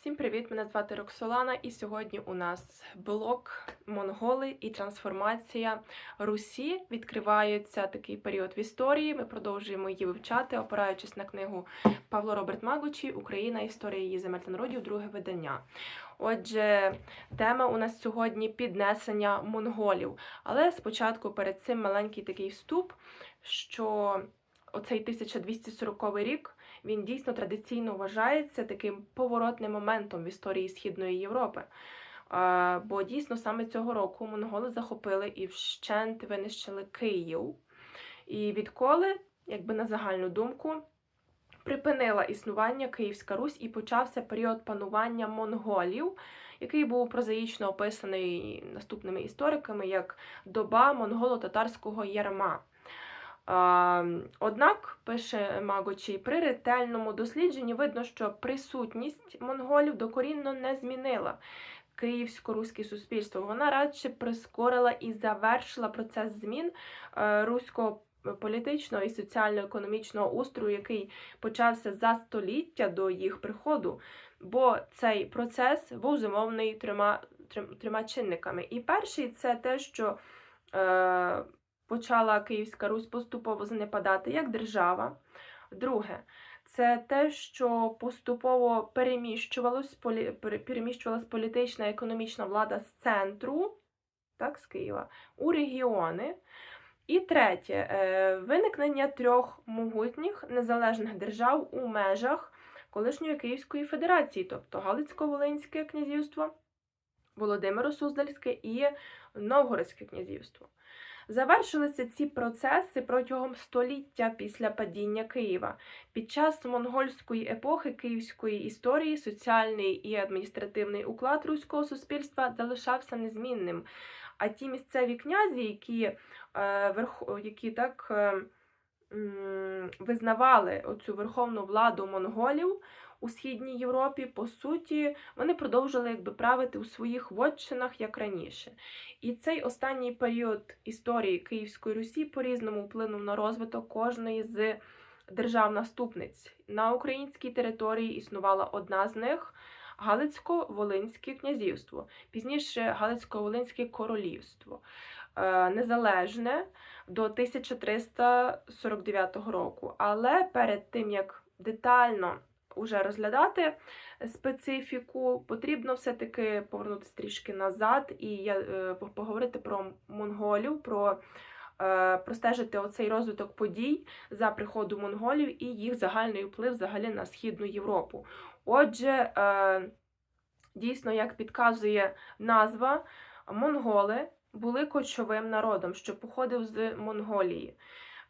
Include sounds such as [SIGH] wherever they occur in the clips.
Всім привіт! Мене звати Роксолана, і сьогодні у нас блок Монголи і трансформація Русі. Відкривається такий період в історії. Ми продовжуємо її вивчати, опираючись на книгу Павло Роберт Магучі Україна, історія її земель та народів, друге видання. Отже, тема у нас сьогодні піднесення монголів. Але спочатку перед цим маленький такий вступ, що оцей 1240 рік він дійсно традиційно вважається таким поворотним моментом в історії Східної Європи. Бо дійсно саме цього року монголи захопили і вщент винищили Київ. І відколи, якби на загальну думку, припинила існування Київська Русь і почався період панування монголів, який був прозаїчно описаний наступними істориками як доба монголо-татарського ярма. Однак, пише Магочі, при ретельному дослідженні видно, що присутність монголів докорінно не змінила київсько-руське суспільство. Вона радше прискорила і завершила процес змін е, руського політичного і соціально-економічного устрою, який почався за століття до їх приходу. Бо цей процес був зумовлений трьома чинниками. І перший це те, що е, почала Київська Русь поступово занепадати як держава. Друге, це те, що поступово переміщувалась, полі, переміщувалась політична економічна влада з центру, так, з Києва, у регіони. І третє е, виникнення трьох могутніх незалежних держав у межах колишньої Київської Федерації, тобто Галицько-Волинське князівство, Володимиро-Суздальське і Новгородське князівство. Завершилися ці процеси протягом століття після падіння Києва. Під час монгольської епохи київської історії соціальний і адміністративний уклад руського суспільства залишався незмінним. А ті місцеві князі, які е, які так е, визнавали оцю верховну владу монголів, у східній Європі, по суті, вони продовжили якби правити у своїх вотчинах як раніше. І цей останній період історії Київської Русі по-різному вплинув на розвиток кожної з держав-наступниць. На українській території існувала одна з них. Галицько-Волинське князівство, пізніше Галицько-Волинське королівство, е, незалежне до 1349 року. Але перед тим як детально уже розглядати специфіку, потрібно все-таки повернутися трішки назад і я, е, поговорити про монголів, про е, простежити оцей розвиток подій за приходу монголів і їх загальний вплив взагалі на Східну Європу. Отже, е, дійсно, як підказує назва, монголи були кочовим народом, що походив з Монголії.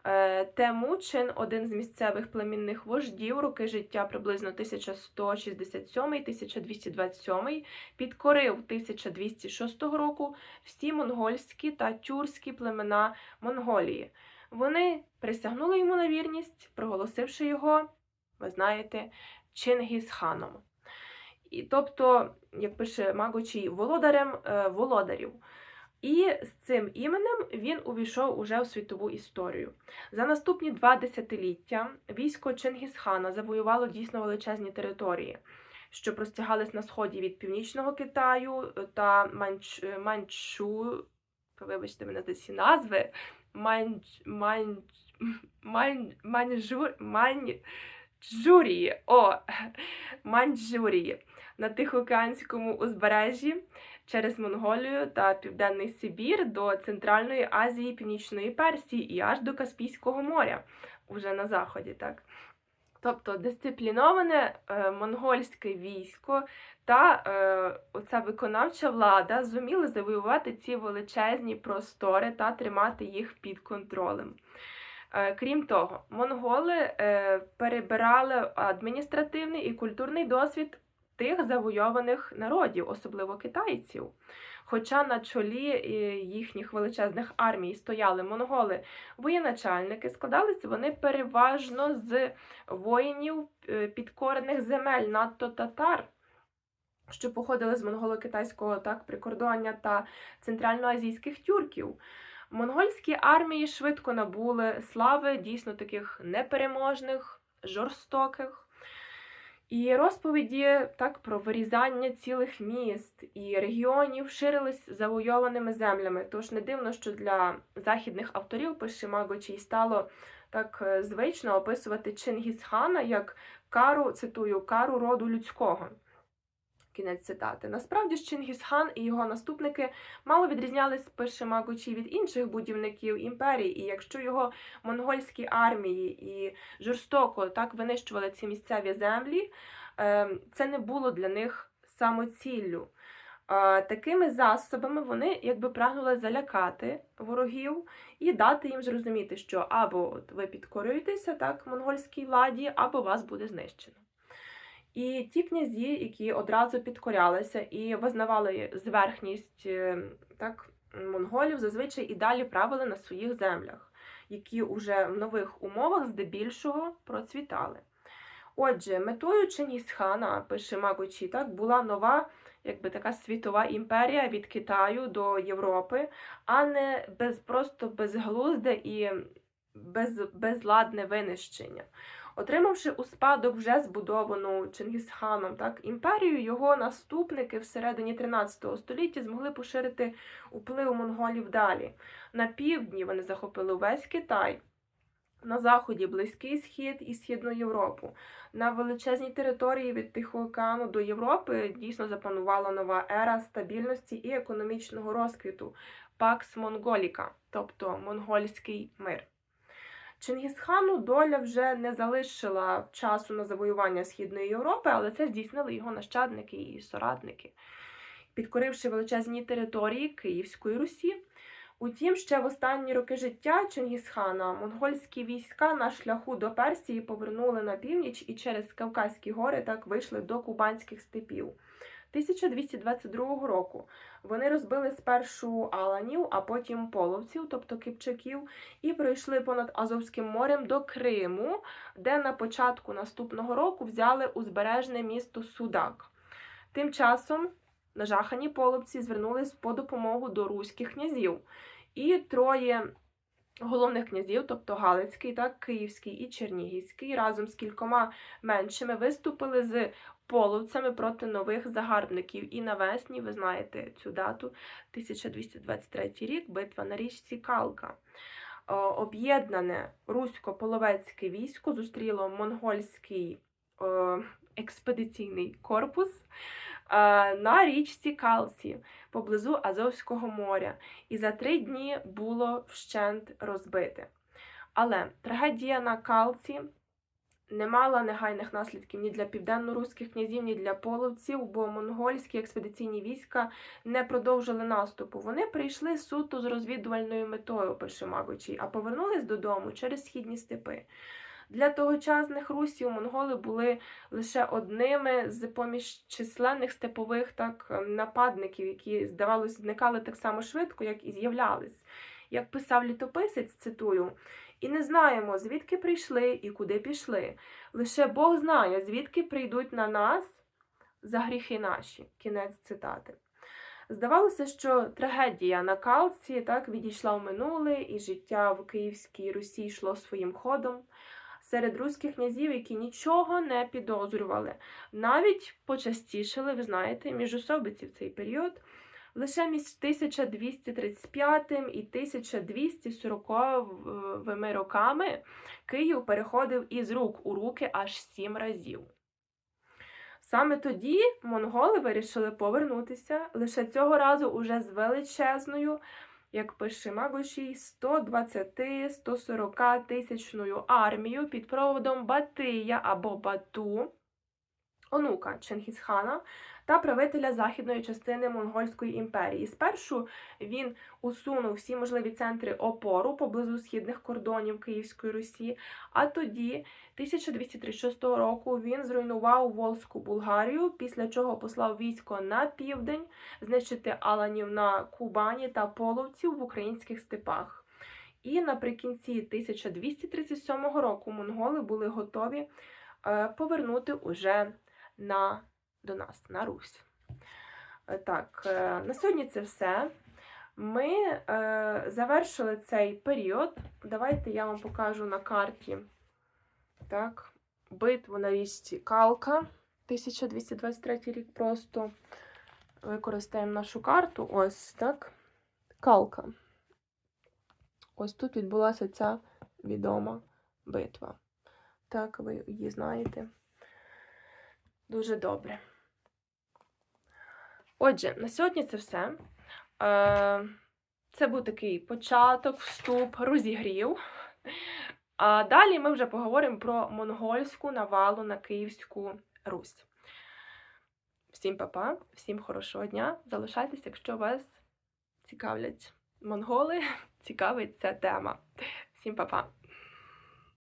Е, Темучин, один з місцевих племінних вождів, роки життя приблизно 1167-1227, підкорив 1206 року всі монгольські та тюркські племена Монголії. Вони присягнули йому на вірність, проголосивши його, ви знаєте, Чингісханом. І, Тобто, як пише Магочій, володарем е, володарів. І з цим іменем він увійшов уже у світову історію. За наступні два десятиліття військо Чингісхана завоювало дійсно величезні території, що простягались на сході від Північного Китаю та Манч... Манчу. Вибачте мене за ці назви. Манч... Манч... [LAUGHS] Мань... Маньчжурії. О, [LAUGHS] Маньчжурії на Тихоокеанському узбережжі через Монголію та Південний Сибір до Центральної Азії, Північної Персії і аж до Каспійського моря, уже на заході. так. Тобто дисципліноване е, монгольське військо та е, оця виконавча влада зуміли завоювати ці величезні простори та тримати їх під контролем. Е, крім того, монголи е, перебирали адміністративний і культурний досвід тих завойованих народів, особливо китайців. Хоча на чолі е, їхніх величезних армій стояли монголи воєначальники, складалися вони переважно з воїнів підкорених земель, надто татар. Що походили з монголо-китайського так прикордоння та центральноазійських тюрків. Монгольські армії швидко набули слави дійсно таких непереможних, жорстоких. І розповіді так про вирізання цілих міст і регіонів ширились завойованими землями. Тож не дивно, що для західних авторів пише Магочій стало так е, звично описувати Чингісхана як кару, цитую, кару роду людського. Кінець цитати. Насправді ж Чингісхан і його наступники мало відрізнялись пише Магочі від інших будівників імперії, і якщо його монгольські армії і жорстоко так винищували ці місцеві землі, е, це не було для них самоціллю. Е, Такими засобами вони якби прагнули залякати ворогів і дати їм зрозуміти, що або ви підкорюєтеся так монгольській владі, або вас буде знищено. І ті князі, які одразу підкорялися і визнавали зверхність е, так, монголів, зазвичай і далі правили на своїх землях, які уже в нових умовах здебільшого процвітали. Отже, метою Чингісхана, пише Магочі, так, була нова, якби така світова імперія від Китаю до Європи, а не без, просто безглузде і без, безладне винищення. Отримавши у спадок вже збудовану Чингісханом так, імперію, його наступники всередині 13 століття змогли поширити вплив монголів далі. На півдні вони захопили увесь Китай, на заході Близький Схід і Східну Європу. На величезній території від Тихого океану до Європи дійсно запанувала нова ера стабільності і економічного розквіту Пакс Монголіка, тобто монгольський мир. Чингісхану доля вже не залишила часу на завоювання Східної Європи, але це здійснили його нащадники і соратники, підкоривши величезні території Київської Русі. Утім, ще в останні роки життя Чингісхана монгольські війська на шляху до Персії повернули на північ і через Кавказькі гори так вийшли до кубанських степів. 1222 року вони розбили спершу аланів, а потім половців, тобто кипчаків, і пройшли понад Азовським морем до Криму, де на початку наступного року взяли узбережне місто Судак. Тим часом нажахані половці звернулись по допомогу до руських князів. І троє головних князів, тобто Галицький, так, Київський і Чернігівський, разом з кількома меншими виступили з половцями проти нових загарбників. І навесні, ви знаєте цю дату, 1223 рік, битва на річці Калка. Об'єднане русько-половецьке військо зустріло монгольський експедиційний корпус е, на річці Калсі поблизу Азовського моря, і за три дні було вщент розбите. Але трагедія на Калці не мала негайних наслідків ні для південно-руських князів, ні для половців, бо монгольські експедиційні війська не продовжили наступу. Вони прийшли суто з розвідувальною метою, пише Магочій, а повернулись додому через східні степи. Для тогочасних русів монголи були лише одними з поміж численних степових так нападників, які, здавалось, зникали так само швидко, як і з'являлись. Як писав літописець, цитую, і не знаємо, звідки прийшли і куди пішли. Лише Бог знає, звідки прийдуть на нас за гріхи наші. Кінець цитати. Здавалося, що трагедія на Калці так відійшла в минуле, і життя в Київській Русі йшло своїм ходом. Серед руських князів, які нічого не підозрювали, навіть почастішили, ви знаєте, міжособиці в цей період. Лише між 1235 і 1240 роками Київ переходив із рук у руки аж сім разів. Саме тоді монголи вирішили повернутися лише цього разу уже з величезною, як пише Магошій, 120-140 тисячною армією під проводом Батия або Бату, онука Чингісхана та правителя західної частини Монгольської імперії. Спершу він усунув всі можливі центри опору поблизу східних кордонів Київської Русі, а тоді, 1236 року, він зруйнував Волзьку Булгарію, після чого послав військо на південь знищити аланів на Кубані та половців в українських степах. І наприкінці 1237 року монголи були готові е, повернути уже на до нас на Русь. Е, Так, е, на сьогодні це все. Ми е, завершили цей період. Давайте я вам покажу на карті так, битву на річці Калка. 1223 рік просто використаємо нашу карту. Ось так. Калка. Ось тут відбулася ця відома битва. Так, ви її знаєте. Дуже добре. Отже, на сьогодні це все. Е, Це був такий початок, вступ, розігрів. А далі ми вже поговоримо про монгольську навалу на Київську Русь. Всім па-па, всім хорошого дня. Залишайтесь, якщо вас цікавлять монголи, [LAUGHS] цікавить ця тема. Всім па-па.